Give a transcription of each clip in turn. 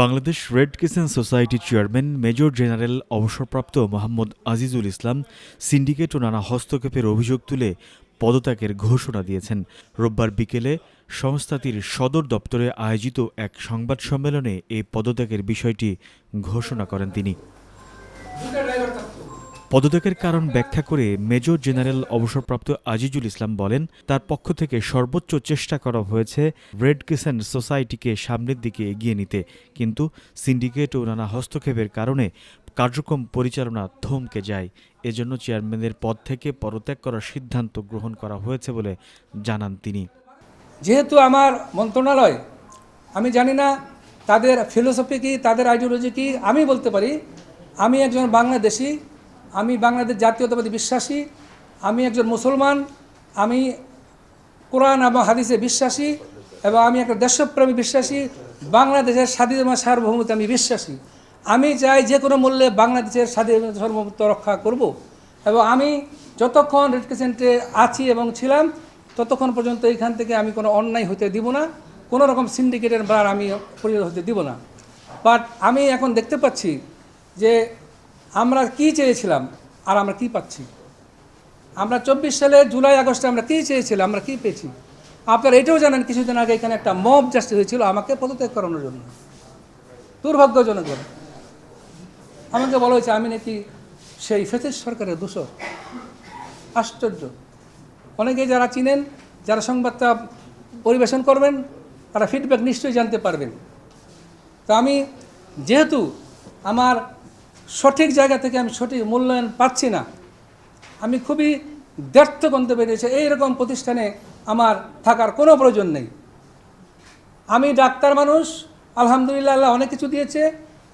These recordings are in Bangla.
বাংলাদেশ রেড কিসেন সোসাইটির চেয়ারম্যান মেজর জেনারেল অবসরপ্রাপ্ত মোহাম্মদ আজিজুল ইসলাম সিন্ডিকেট ও নানা হস্তক্ষেপের অভিযোগ তুলে পদত্যাগের ঘোষণা দিয়েছেন। রোববার বিকেলে সংস্থাটির সদর দপ্তরে আয়োজিত এক সংবাদ সম্মেলনে এই পদত্যাগের বিষয়টি ঘোষণা করেন তিনি। পদত্যাগের কারণ ব্যাখ্যা করে মেজর জেনারেল অবসরপ্রাপ্ত আজিজুল ইসলাম বলেন, তার পক্ষ থেকে সর্বোচ্চ চেষ্টা করা হয়েছে রেড ক্রিসেন্ট সোসাইটিকে সামনের দিকে এগিয়ে নিতে। কিন্তু সিন্ডিকেট ও নানা হস্তক্ষেপের কারণে কার্যক্রম পরিচালনা থমকে যায়। এজন্য চেয়ারম্যানের পদ থেকে পদত্যাগ করার সিদ্ধান্ত গ্রহণ করা হয়েছে বলে জানান তিনি। যেহেতু আমার মন্ত্রণালয়, আমি জানি না তাদের ফিলোসফি কী, তাদের আইডিওলজি কী, আমি বলতে পারি, আমি একজন বাংলাদেশি আমি বাংলাদেশ জাতীয়তাবাদী বিশ্বাসী, আমি একজন মুসলমান, আমি কোরআন এবং হাদিসে বিশ্বাসী এবং আমি একটা দেশপ্রেমী বিশ্বাসী, বাংলাদেশের স্বাধীনতা সার্বভৌমত্বে আমি বিশ্বাসী। আমি চাই যে কোনো মূল্যে বাংলাদেশের স্বাধীনতা সার্বভৌমত্ব রক্ষা করব এবং আমি যতক্ষণ রেড ক্রিসেন্টে আছি এবং ছিলাম, ততক্ষণ পর্যন্ত এখান থেকে আমি কোনো অন্যায় হতে দিব না, কোনো রকম সিন্ডিকেটের বার আমি পরিণত হতে দিব না। বাট আমি এখন দেখতে পাচ্ছি যে আমরা কি চেয়েছিলাম আর আমরা কি পাচ্ছি? আমরা চব্বিশ সালে জুলাই, আগস্টে আমরা কী চেয়েছিলাম, আমরা কী পেয়েছি? আপনারা এটাও জানেন, কিছুদিন আগে এখানে একটা মব জাস্টিস হয়েছিল আমাকে পদত্যাগ করানোর জন্য। দুর্ভাগ্যজনক আমাকে বলা হয়েছে, আমি নাকি সেই ফেতেশ সরকারের দূষর। আশ্চর্য। অনেকে যারা চিনেন, যারা সংবাদটা পরিবেশন করবেন, তারা ফিডব্যাক নিশ্চয়ই জানতে পারবেন। তো আমি যেহেতু আমার সঠিক জায়গা থেকে আমি সঠিক মূল্যায়ন পাচ্ছি না। আমি খুবই ব্যর্থ গন্তব্যে রয়েছে এইরকম প্রতিষ্ঠানে আমার থাকার কোনো প্রয়োজন নেই। আমি ডাক্তার মানুষ, আলহামদুলিল্লাহ আল্লাহ অনেক কিছু দিয়েছে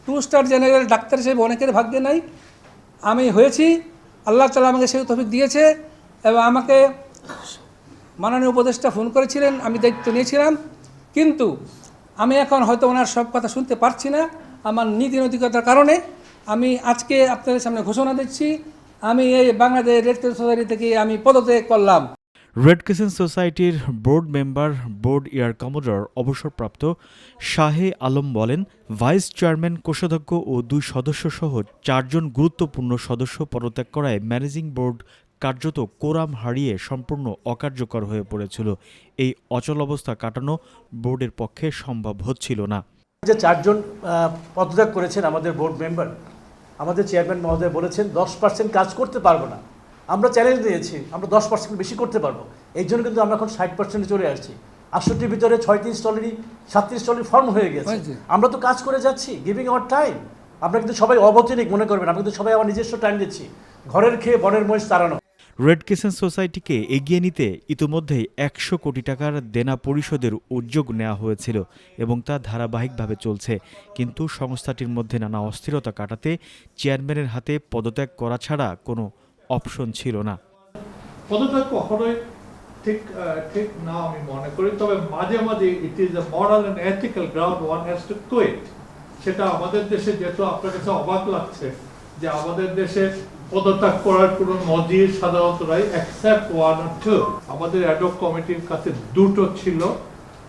টু স্টার জেনারেল ডাক্তার হিসেবে অনেকের ভাগ্যে নাই। আমি হয়েছি, আল্লাহ তালা আমাকে সেই তফিক দিয়েছে এবং আমাকে মাননীয় উপদেষ্টা ফোন করেছিলেন, আমি দায়িত্ব নিয়েছিলাম। কিন্তু আমি এখন হয়তো ওনার সব কথা শুনতে পারছি না। আমার নীতি নৈতিকতার কারণে আমি আজকে আপনাদের সামনে ঘোষণা দিচ্ছি, আমি এই বাংলাদেশ রেড ক্রস সোসাইটি থেকে আমি পদত্যাগ করলাম। রেড ক্রিসেন্ট সোসাইটির board member board air commodore অবসরপ্রাপ্ত শাহে আলম বলেন ভাইস চেয়ারম্যান কোষাধ্যক্ষ ও দুই সদস্য সহ চারজন গুরুত্বপূর্ণ সদস্য পদত্যাগ করায় ম্যানেজিং বোর্ড কার্যত কোরাম হারিয়ে সম্পূর্ণ অকার্যকর হয়ে পড়েছিল। এই অচল অবস্থা কাটানো বোর্ডের পক্ষে সম্ভব হচ্ছিল না। যে চারজন পদত্যাগ করেছেন আমাদের বোর্ড মেম্বার আমাদের চেয়ারম্যান মহোদয় বলেছেন দশ পার্সেন্ট কাজ করতে পারব না। আমরা চ্যালেঞ্জ দিয়েছি আমরা দশ পার্সেন্ট বেশি করতে পারব। এই জন্য কিন্তু আমরা এখন ষাট পার্সেন্টে চলে আসছি। আটষট্টির ভিতরে ছয়ত্রিশ অলরেডি সাতত্রিশ অলরেডি ফর্ম হয়ে গেছে। আমরা তো কাজ করে যাচ্ছি গিভিং আওয়ার টাইম আমরা কিন্তু সবাই অবতরিক মনে করবেন আমরা কিন্তু সবাই আমার নিজস্ব টাইম দিচ্ছি। ঘরের খেয়ে বনের মহিষ তাড়ানো। রেড ক্রিসেন্ট সোসাইটিকে এগিয়ে নিতে ইতোমধ্যেই একশো কোটি টাকার দেনা পরিশোধের উদ্যোগ নেওয়া হয়েছিল এবং তা ধারাবাহিকভাবে চলছে। কিন্তু সংস্থাটির মধ্যে নানা অস্থিরতা কাটাতে চেয়ারম্যানের হাতে পদত্যাগ করা ছাড়া কোনো অপশন ছিল না। পদত্যাগ কখনোই ঠিক ঠিক না আমি মনে করি। তবে মাঝে মাঝে it is moral and ethical ground one has to সেটা আমাদের দেশে যেহেতু আপনার কাছে অবাক লাগছে যে আমাদের দেশে পদত্যাগ করার কোনো নজির সাধারণত নাই এক্সেপ্ট ওয়ান আর টু আমাদের অ্যাডক কমিটির কাছে দুটো ছিল।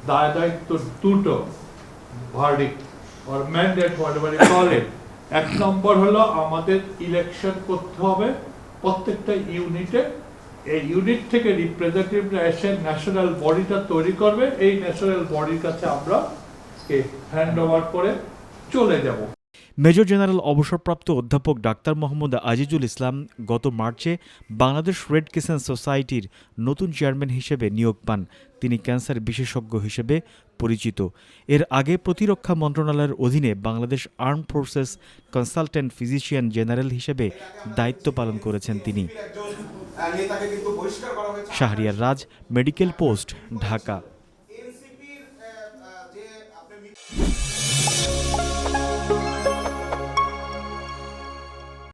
দায় দায়িত্ব দুটো verdict or mandate, whatever you call it. এক নম্বর হলো আমাদের ইলেকশন করতে হবে প্রত্যেকটা ইউনিটে এই ইউনিট থেকে রিপ্রেজেন্টেটিভরা এসে ন্যাশনাল বডিটা তৈরি করবে। এই ন্যাশনাল বডির কাছে আমরা হ্যান্ড ওভার করে চলে যাব। মেজর জেনারেল অবসরপ্রাপ্ত অধ্যাপক ডাক্তার মোহাম্মদ আজিজুল ইসলাম গত মার্চে বাংলাদেশ রেড ক্রিসেন্ট সোসাইটির নতুন চেয়ারম্যান হিসেবে নিয়োগ পান। তিনি ক্যান্সার বিশেষজ্ঞ হিসেবে পরিচিত। এর আগে প্রতিরক্ষা মন্ত্রণালয়ের অধীনে Bangladesh arm forces consultant physician general হিসেবে দায়িত্ব পালন করেছেন তিনি। Shahriar Raj, medical post, Dhaka.